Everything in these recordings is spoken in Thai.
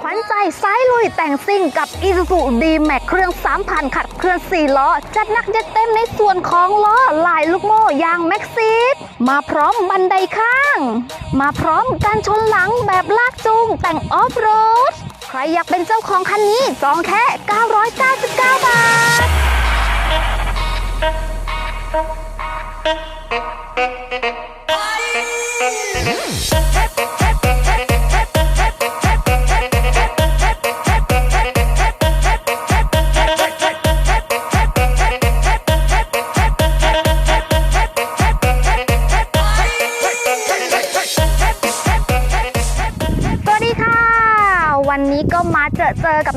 ขวัญใจซ้ายลุยแต่งซิ่งกับ Isuzu D-Max เครื่อง 3,000 ขัดเคลื่อน 4 ล้อ จัดหนักยัดเต็มในส่วนของล้อลายลูกโม่ยางแม็กซิสมาพร้อมบันไดข้าง มาพร้อมการชนหลังแบบลากจูงแต่งออฟโรด ใครอยากเป็นเจ้าของคันนี้จองแค่ 999 บาทส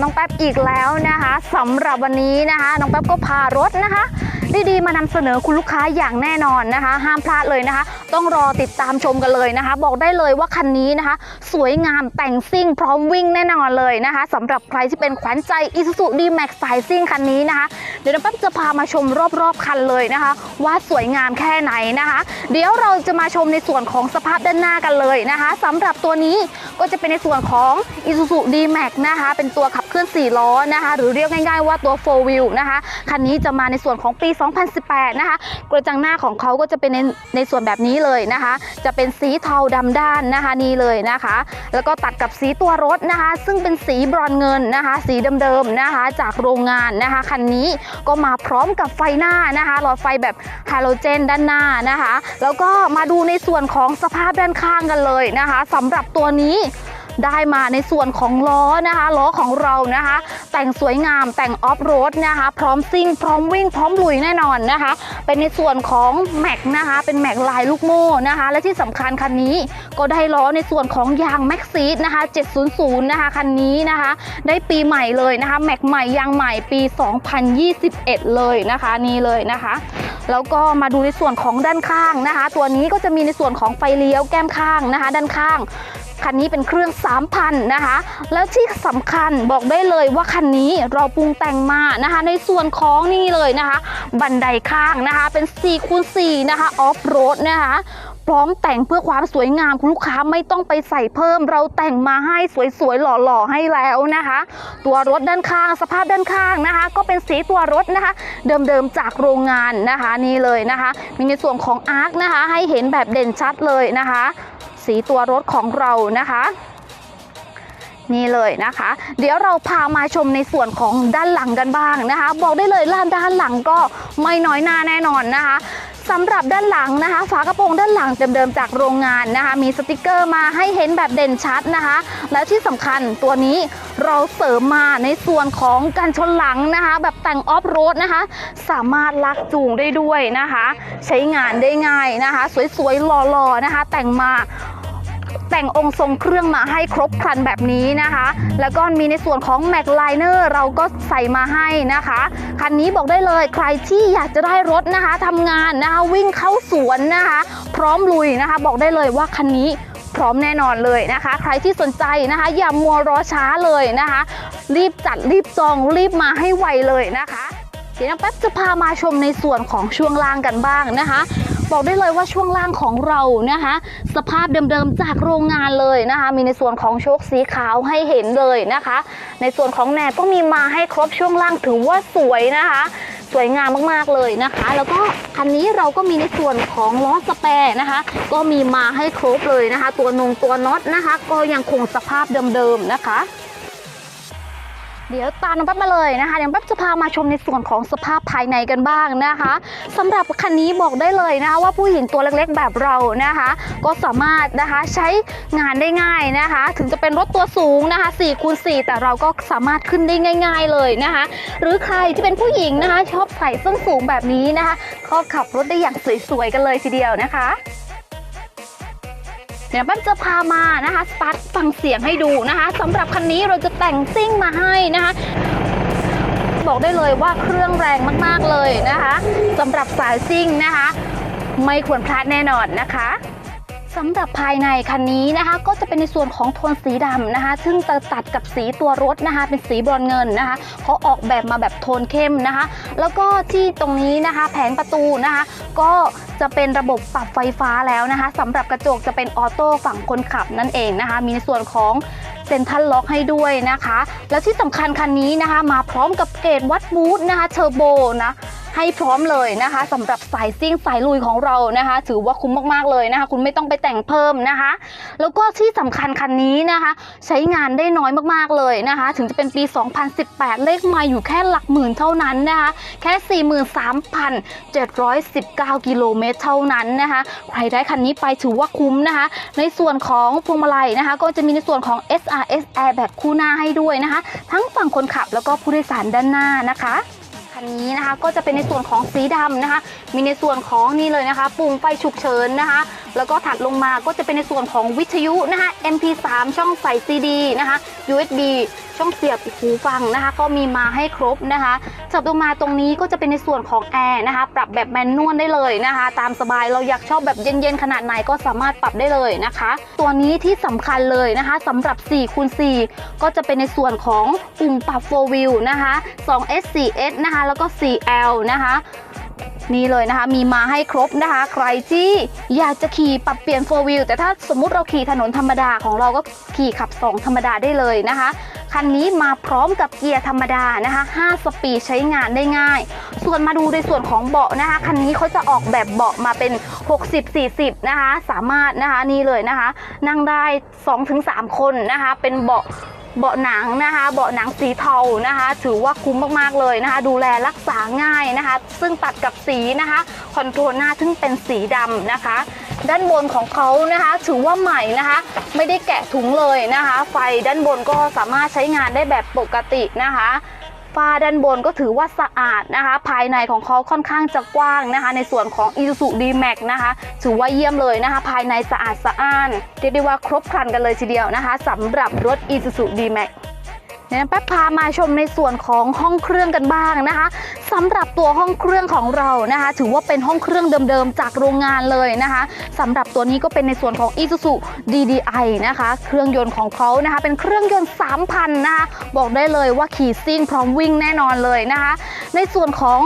องแป๊บอีกแล้วนะคะสำหรับวันนี้นะคะ น้องแป๊บก็พารถนะคะ ดีๆ มานำเสนอคุณลูกค้าอย่างแน่นอนนะคะ ห้ามพลาดเลยนะคะ ต้องรอติดตามชมกันเลยนะคะ บอกได้เลยว่าคันนี้นะคะ สวยงามแต่งซิ่งพร้อมวิ่งแน่นอนเลยนะคะสำหรับใครที่เป็นขวัญใจ Isuzu D-Max สายซิ่งคันนี้นะคะ เดี๋ยวน้องแป๊บจะพามาชมรอบๆคันเลยนะคะ ว่าสวยงามแค่ไหนนะคะ เดี๋ยวเราจะมาชมในส่วนของสภาพด้านหน้ากันเลยนะคะสำหรับตัวนี้ก็จะเป็นในส่วนของ Isuzu D-Max นะคะ เป็นตัวขับเคลื่อน4ล้อนะคะ หรือเรียกง่าย ๆ ว่าตัว 4 wheel นะคะคันนี้จะมาในส่วนของปี2018 นะคะ กระจังหน้าของเขาก็จะเป็นในในส่วนแบบนี้เลยนะคะ จะเป็นสีเทาดำด้านนะคะนี่เลยนะคะ แล้วก็ตัดกับสีตัวรถนะคะ ซึ่งเป็นสีบรอนเงินนะคะ สีเดิมๆนะคะ จากโรงงานนะคะคันนี้ก็มาพร้อมกับไฟหน้านะคะหลอดไฟแบบฮาโลเจนด้านหน้านะคะ แล้วก็มาดูในส่วนของสภาพด้านข้างกันเลยนะคะสำหรับตัวนี้ ได้มาในส่วนของล้อนะคะล้อของเรานะคะ แต่งสวยงามแต่งออฟโรดนะคะ พร้อมซิ่ง พร้อมวิ่ง พร้อมลุยแน่นอนนะคะ เป็นในส่วนของแม็กนะคะ เป็นแม็กลายลูกโม่นะคะ และที่สำคัญคันนี้ก็ได้ล้อในส่วนของยางแม็กซีดนะคะ 700 นะคะคันนี้นะคะ ได้ปีใหม่เลยนะคะแม็กใหม่ยางใหม่ปี 2021 เลยนะคะนี่เลยนะคะแล้วก็มาดูในส่วนของด้านข้างนะคะ ตัวนี้ก็จะมีในส่วนของไฟเลี้ยวแก้มข้างนะคะ ด้านข้าง คันนี้เป็นเครื่อง 3,000 นะคะ แล้วที่สำคัญบอกได้เลยว่าคันนี้เราปรุงแต่งมานะคะ ในส่วนของนี่เลยนะคะ บันไดข้างนะคะ เป็น4คูณ4นะคะออฟโรดนะคะพร้อมแต่งเพื่อความสวยงามคุณลูกค้าไม่ต้องไปใส่เพิ่ม เราแต่งมาให้สวยๆหล่อๆให้แล้วนะคะ ตัวรถด้านข้าง สภาพด้านข้างนะคะ ก็เป็นสีตัวรถนะคะ เดิมๆจากโรงงานนะคะนี่เลยนะคะ มีในส่วนของอาร์คนะคะ ให้เห็นแบบเด่นชัดเลยนะคะ สีตัวรถของเรานะคะนี่เลยนะคะ เดี๋ยวเราพามาชมในส่วนของด้านหลังกันบ้างนะคะ บอกได้เลยล่าด้านหลังก็ไม่น้อยหน้าแน่นอนนะคะสำหรับด้านหลังนะคะ ฝากระโปรงด้านหลังเดิมๆจากโรงงานนะคะ มีสติกเกอร์มาให้เห็นแบบเด่นชัดนะคะ แล้วที่สำคัญตัวนี้เราเสริมมาในส่วนของการชนหลังนะคะ แบบแต่งออฟโรดนะคะ สามารถลากจูงได้ด้วยนะคะ ใช้งานได้ง่ายนะคะ สวยๆหล่อๆนะคะ แต่งมา แต่งองค์ทรงเครื่องมาให้ครบครันแบบนี้นะคะ แล้วก็มีในส่วนของ Mac Liner เราก็ใส่มาให้นะคะ คันนี้บอกได้เลยใครที่อยากจะได้รถนะคะทำงานนะคะวิ่งเข้าสวนนะคะ พร้อมลุยนะคะ บอกได้เลยว่าคันนี้พร้อมแน่นอนเลยนะคะ ใครที่สนใจนะคะ อย่ามัวรอช้าเลยนะคะ รีบจัดรีบจองรีบมาให้ไวเลยนะคะ เดี๋ยวน้องแป๊บจะพามาชมในส่วนของช่วงล่างกันบ้างนะคะ บอกได้เลยว่าช่วงล่างของเรานะคะสภาพเดิมๆจากโรงงานเลยนะคะ มีในส่วนของโชคสีขาวให้เห็นเลยนะคะ ในส่วนของแหนบก็มีมาให้ครบช่วงล่างถือว่าสวยนะคะ สวยงามมากๆเลยนะคะ แล้วก็คันนี้เราก็มีในส่วนของล้อสแปร์นะคะ ก็มีมาให้ครบเลยนะคะ ตัวนงตัวน็อตนะคะ ก็ยังคงสภาพเดิมๆนะคะ เดี๋ยวตามน้องแป๊บมาเลยนะคะเดี๋ยวแป๊บจะพามาชมในส่วนของสภาพภายในกันบ้างนะคะสำหรับคันนี้บอกได้เลยนะคะว่าผู้หญิงตัวเล็กๆแบบเรานะคะ ก็สามารถนะคะใช้งานได้ง่ายนะคะ ถึงจะเป็นรถตัวสูงนะคะ4คูณ4แต่เราก็สามารถขึ้นได้ง่าย ๆเลยนะคะ หรือใครที่เป็นผู้หญิงนะคะชอบใส่ส้นสูงแบบนี้นะคะก็ขับรถได้อย่างสวยๆกันเลยทีเดียวนะคะ เดี๋ยวแป๊บจะพามานะคะสตาร์ทฟังเสียงให้ดูนะคะสำหรับคันนี้เราจะแต่งซิ่งมาให้นะคะบอกได้เลยว่าเครื่องแรงมาก ๆ เลยนะคะสำหรับสายซิ่งนะคะ ไม่ควรพลาดแน่นอนนะคะ สำหรับภายในคันนี้นะคะ ก็จะเป็นในส่วนของโทนสีดำนะคะ ซึ่งจะตัดกับสีตัวรถนะคะ เป็นสีบรอนเงินนะคะเขาออกแบบมาแบบโทนเข้มนะคะ แล้วก็ที่ตรงนี้นะคะ แผงประตูนะคะ ก็จะเป็นระบบปรับไฟฟ้าแล้วนะคะสำหรับกระจกจะเป็นออโต้ฝั่งคนขับนั่นเองนะคะ มีในส่วนของเซ็นทรัลล็อกให้ด้วยนะคะ แล้วที่สำคัญคันนี้นะคะ มาพร้อมกับเกรดวัดมูดนะคะเทอร์โบนะ ให้พร้อมเลยนะคะสำหรับสายซิ่งสายลุยของเรานะคะ ถือว่าคุ้มมากๆเลยนะคะ คุณไม่ต้องไปแต่งเพิ่มนะคะ แล้วก็ที่สำคัญคันนี้นะคะ ใช้งานได้น้อยมากๆเลยนะคะ ถึงจะเป็นปี 2018 เลขไมาอยู่แค่หลักหมื่นเท่านั้นนะคะ แค่ 43,719 กิโลเมตรเท่านั้นนะคะ ใครได้คันนี้ไปถือว่าคุ้มนะคะ ในส่วนของพวงมาลัยนะคะ ก็จะมีในส่วนของ SRS Airbag คู่หน้าให้ด้วยนะคะ ทั้งฝั่งคนขับแล้วก็ผู้โดยสารด้านหน้านะคะ คันนี้นะคะ ก็จะเป็นในส่วนของสีดำนะคะ มีในส่วนของนี่เลยนะคะ ปุ่มไฟฉุกเฉินนะคะ แล้วก็ถัดลงมาก็จะเป็นในส่วนของวิทยุนะคะ MP3 ช่องใส่ CD นะคะ USB ช่องเสียบหูฟังนะคะ ก็มีมาให้ครบนะคะจับลงมาตรงนี้ก็จะเป็นในส่วนของแอร์นะคะ ปรับแบบแมนนวลได้เลยนะคะ ตามสบายเราอยากชอบแบบเย็นๆขนาดไหนก็สามารถปรับได้เลยนะคะ ตัวนี้ที่สำคัญเลยนะคะสำหรับ4คูณ4ก็จะเป็นในส่วนของปุ่มปรับ4 wheel นะคะ 2S 4S นะคะ แล้วก็ 4L นะคะนี่เลยนะคะมีมาให้ครบนะคะ ใครที่อยากจะขี่ปรับเปลี่ยน4 wheel แต่ถ้าสมมุติเราขี่ถนนธรรมดาของเราก็ขี่ขับ 2 ธรรมดาได้เลยนะคะ คันนี้มาพร้อมกับเกียร์ธรรมดานะคะ 5 สปีดใช้งานได้ง่าย ส่วนมาดูในส่วนของเบาะนะคะ คันนี้เขาจะออกแบบเบาะมาเป็น 60-40 นะคะ สามารถนะคะนี่เลยนะคะ นั่งได้ 2-3 คนนะคะ เป็นเบาะเบาะหนังนะคะ เบาะหนังสีเทานะคะ ถือว่าคุ้มมากๆเลยนะคะ ดูแลรักษาง่ายนะคะ ซึ่งตัดกับสีนะคะ คอนโทรลหน้าซึ่งเป็นสีดำนะคะ ด้านบนของเขานะคะ ถือว่าใหม่นะคะ ไม่ได้แกะถุงเลยนะคะ ไฟด้านบนก็สามารถใช้งานได้แบบปกตินะคะฝ้าด้านบนก็ถือว่าสะอาดนะคะ ภายในของเขาค่อนข้างจะกว้างนะคะ ในส่วนของ Isuzu D-Max นะคะ ถือว่าเยี่ยมเลยนะคะ ภายในสะอาดสะอ้านเรียกได้ว่าครบครันกันเลยทีเดียวนะคะสำหรับรถ Isuzu D-Max เดี๋ยวแป๊บพามาชมในส่วนของห้องเครื่องกันบ้างนะคะสำหรับตัวห้องเครื่องของเรานะคะ ถือว่าเป็นห้องเครื่องเดิมๆจากโรงงานเลยนะคะสำหรับตัวนี้ก็เป็นในส่วนของ Isuzu DDI นะคะ เครื่องยนต์ของเขานะคะ เป็นเครื่องยนต์ 3,000 นะคะ บอกได้เลยว่าขี่ซิ่งพร้อมวิ่งแน่นอนเลยนะคะ ในส่วนของ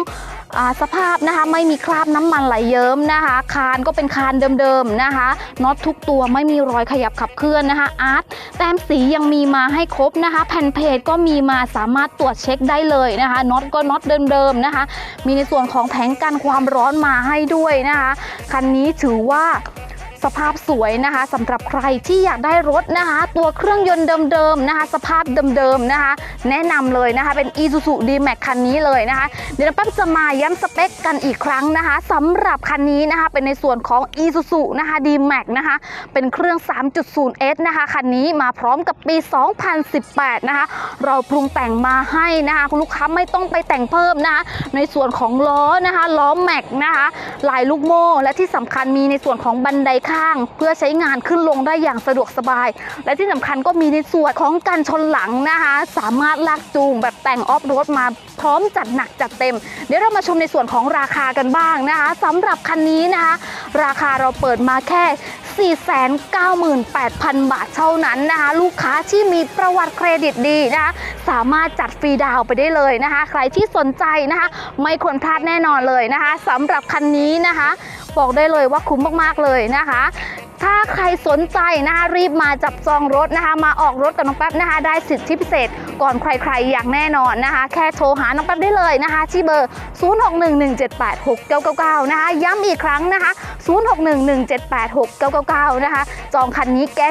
สภาพนะคะไม่มีคราบน้ำมันไหลเยิ้มนะคะ คานก็เป็นคานเดิมๆนะคะน็อตทุกตัวไม่มีรอยขยับขับเคลื่อนนะคะอาร์ตแต้มสียังมีมาให้ครบนะคะ แผ่นเพจก็มีมาสามารถตรวจเช็คได้เลยนะคะน็อตก็น็อตเดิมๆนะคะ มีในส่วนของแผงกันความร้อนมาให้ด้วยนะคะ คันนี้ถือว่า สภาพสวยนะคะสำหรับใครที่อยากได้รถนะคะ ตัวเครื่องยนต์เดิมๆนะคะ สภาพเดิมๆนะคะ แนะนำเลยนะคะเป็น Isuzu D-Max คันนี้เลยนะคะ เดี๋ยวเราแป๊บจะมาย้ำสเปคกันอีกครั้งนะคะสำหรับคันนี้นะคะเป็นในส่วนของ Isuzu นะคะ D-Max นะคะเป็นเครื่อง 3.0S นะคะคันนี้มาพร้อมกับปี 2018 นะคะ เราปรุงแต่งมาให้นะคะคุณลูกค้าไม่ต้องไปแต่งเพิ่มนะคะ ในส่วนของล้อนะคะล้อแม็กนะคะลายลูกโม่และที่สำคัญมีในส่วนของบันไดข้างเพื่อใช้งานขึ้นลงได้อย่างสะดวกสบาย และที่สำคัญก็มีในส่วนของกันชนหลังนะคะ สามารถลากจูงแบบแต่งออฟโรดมาพร้อมจัดหนักจัดเต็ม เดี๋ยวเรามาชมในส่วนของราคากันบ้างนะคะสำหรับคันนี้นะคะ ราคาเราเปิดมาแค่498,000 บาทเท่านั้นนะคะ ลูกค้าที่มีประวัติเครดิตดีนะคะ สามารถจัดฟรีดาวไปได้เลยนะคะ ใครที่สนใจนะคะ ไม่ควรพลาดแน่นอนเลยนะคะสำหรับคันนี้นะคะ บอกได้เลยว่าคุ้มมากๆเลยนะคะ ถ้าใครสนใจนะคะรีบมาจับจองรถนะคะมาออกรถกับน้องแป๊บนะคะได้สิทธิพิเศษก่อนใครๆอย่างแน่นอนนะคะ แค่โทรหาน้องแป๊บได้เลยนะคะ ที่เบอร์ 0611786999 นะคะ ย้ำอีกครั้งนะคะ 0611786999 นะคะ จองคันนี้แก๊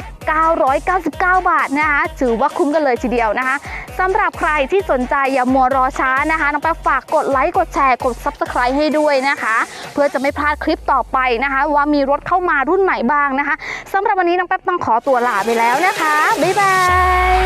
999 บาทนะคะ ถือว่าคุ้มกันเลยทีเดียวนะคะสำหรับใครที่สนใจอย่ามัวรอช้านะคะน้องแป๊บฝากกดไลค์กดแชร์กด Subscribe ให้ด้วยนะคะ เพื่อจะไม่พลาดคลิปต่อไปนะคะ ว่ามีรถเข้ามารุ่นไหนบ้างะคะสำหรับวันนี้น้องแป๊บต้องขอตัวลาไปแล้วนะคะ บ๊ายบาย